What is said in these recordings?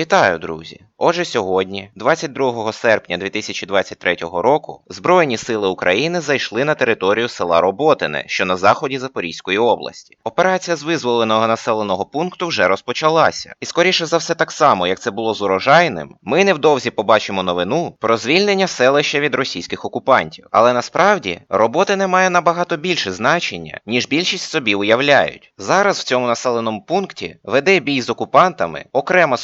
Вітаю, друзі! Отже, сьогодні, 22 серпня 2023 року, Збройні сили України зайшли на територію села Роботине, що на заході Запорізької області. Операція з визволеного населеного пункту вже розпочалася, і скоріше за все, так само, як це було з урожайним, ми невдовзі побачимо новину про звільнення селища від російських окупантів. Але насправді Роботине має набагато більше значення, ніж більшість собі уявляють. Зараз в цьому населеному пункті веде бій з окупантами окрема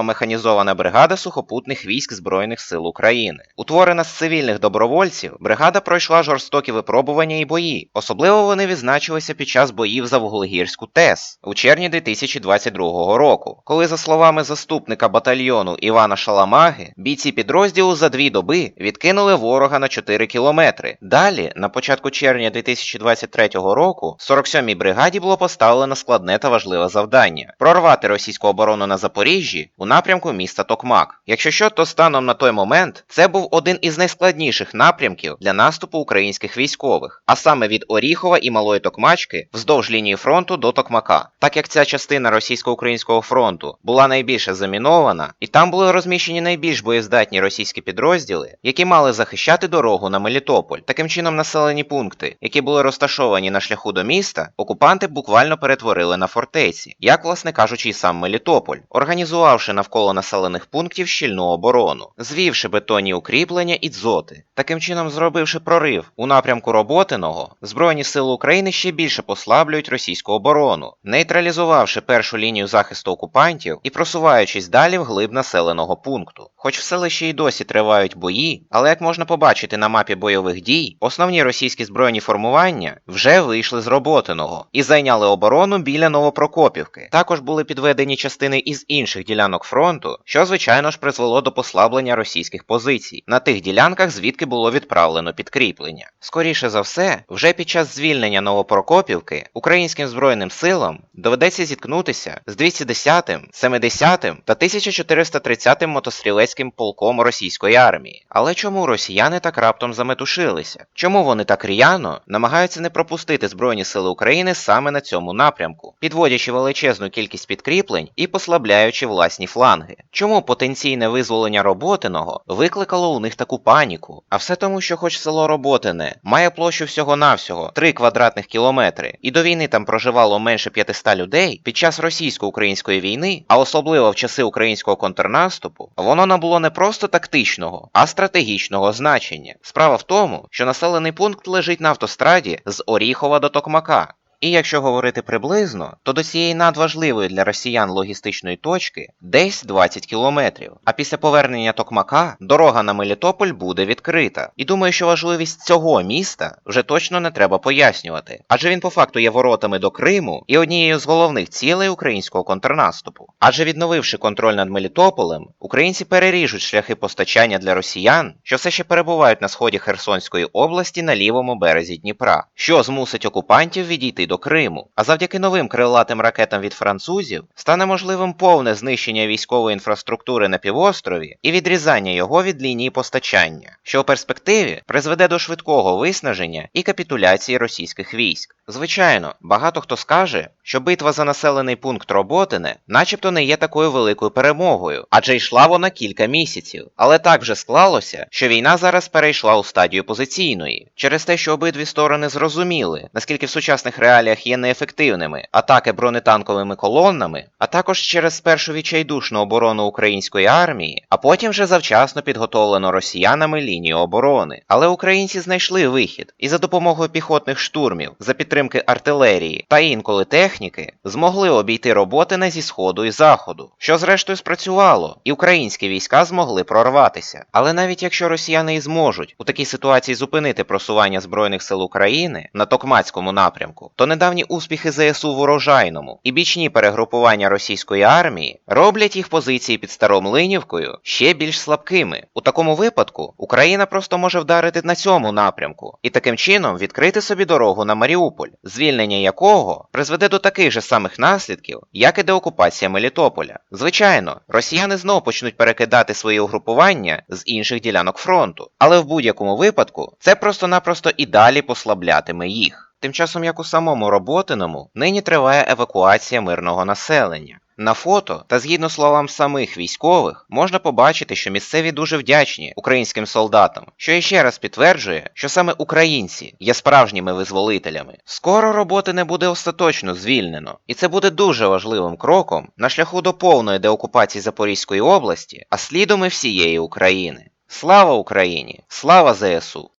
47-ма механізована бригада сухопутних військ Збройних сил України. Утворена з цивільних добровольців, бригада пройшла жорстокі випробування і бої. Особливо вони відзначилися під час боїв за Вуглегірську ТЕС у червні 2022 року, коли, за словами заступника батальйону Івана Шаламаги, бійці підрозділу за дві доби відкинули ворога на 4 кілометри. Далі, на початку червня 2023 року, 47-й бригаді було поставлено складне та важливе завдання прорвати російську оборону на Запоріжжі у напрямку міста Токмак. Якщо що, то станом на той момент це був один із найскладніших напрямків для наступу українських військових, а саме від Оріхова і Малої Токмачки вздовж лінії фронту до Токмака. Так як ця частина російсько-українського фронту була найбільше замінована, і там були розміщені найбільш боєздатні російські підрозділи, які мали захищати дорогу на Мелітополь. Таким чином, населені пункти, які були розташовані на шляху до міста, окупанти буквально перетворили на фортеці, як, власне кажучи, і сам Мелітополь, організувавши навколо населених пунктів щільну оборону, звівши бетонні укріплення і дзоти, таким чином зробивши прорив у напрямку Роботиного, Збройні сили України ще більше послаблюють російську оборону, нейтралізувавши першу лінію захисту окупантів і просуваючись далі вглиб населеного пункту. Хоч в селищі й досі тривають бої, але як можна побачити на мапі бойових дій, основні російські збройні формування вже вийшли з Роботиного і зайняли оборону біля Новопрокопівки. Також були підведені частини із інших ділянок фронту, що звичайно ж призвело до послаблення російських позицій на тих ділянках, звідки було відправлено підкріплення. Скоріше за все, вже під час звільнення Новопрокопівки українським збройним силам доведеться зіткнутися з 210-м, 70-м та 1430-м мотострілецьким полком російської армії. Але чому росіяни так раптом заметушилися? Чому вони так р'яно намагаються не пропустити Збройні Сили України саме на цьому напрямку, підводячи величезну кількість підкріплень і послабляючи власні фланги? Чому потенційне визволення Роботиного викликало у них таку паніку? А все тому, що хоч село Роботине має площу всього-навсього 3 квадратних кілометри, і до війни там проживало менше 500 людей, під час російсько-української війни, а особливо в часи українського контрнаступу, воно набуло не просто тактичного, а стратегічного значення. Справа в тому, що населений пункт лежить на автостраді з Оріхова до Токмака. І якщо говорити приблизно, то до цієї надважливої для росіян логістичної точки десь 20 кілометрів. А після повернення Токмака дорога на Мелітополь буде відкрита. І думаю, що важливість цього міста вже точно не треба пояснювати, адже він по факту є воротами до Криму і однією з головних цілей українського контрнаступу. Адже відновивши контроль над Мелітополем, українці переріжуть шляхи постачання для росіян, що все ще перебувають на сході Херсонської області на лівому березі Дніпра, що змусить окупантів відійти до Криму. А завдяки новим крилатим ракетам від французів стане можливим повне знищення військової інфраструктури на півострові і відрізання його від лінії постачання, що у перспективі призведе до швидкого виснаження і капітуляції російських військ. Звичайно, багато хто скаже, що битва за населений пункт Роботине начебто не є такою великою перемогою, адже йшла вона кілька місяців. Але так вже склалося, що війна зараз перейшла у стадію позиційної, через те, що обидві сторони зрозуміли, наскільки в сучасних реаліях є неефективними атаки бронетанковими колоннами, а також через спершу відчайдушну оборону української армії, а потім вже завчасно підготовлено росіянами лінію оборони. Але українці знайшли вихід і за допомогою піхотних штурмів, за підтримки артилерії та інколи техніки змогли обійти роботи не зі сходу і заходу, що зрештою спрацювало, і українські війська змогли прорватися. Але навіть якщо росіяни і зможуть у такій ситуації зупинити просування збройних сил України на Токмацькому напрямку, то недавні успіхи ЗСУ в урожайному і бічні перегрупування російської армії роблять їх позиції під Старомлинівкою ще більш слабкими. У такому випадку Україна просто може вдарити на цьому напрямку і таким чином відкрити собі дорогу на Маріуполь, звільнення якого призведе до таких же самих наслідків, як і деокупація Мелітополя. Звичайно, росіяни знов почнуть перекидати свої угрупування з інших ділянок фронту, але в будь-якому випадку це просто-напросто і далі послаблятиме їх. Тим часом, як у самому Роботиному, нині триває евакуація мирного населення. На фото та згідно словам самих військових, можна побачити, що місцеві дуже вдячні українським солдатам, що іще раз підтверджує, що саме українці є справжніми визволителями. Скоро роботи не буде остаточно звільнено, і це буде дуже важливим кроком на шляху до повної деокупації Запорізької області, а слідом і всієї України. Слава Україні! Слава ЗСУ!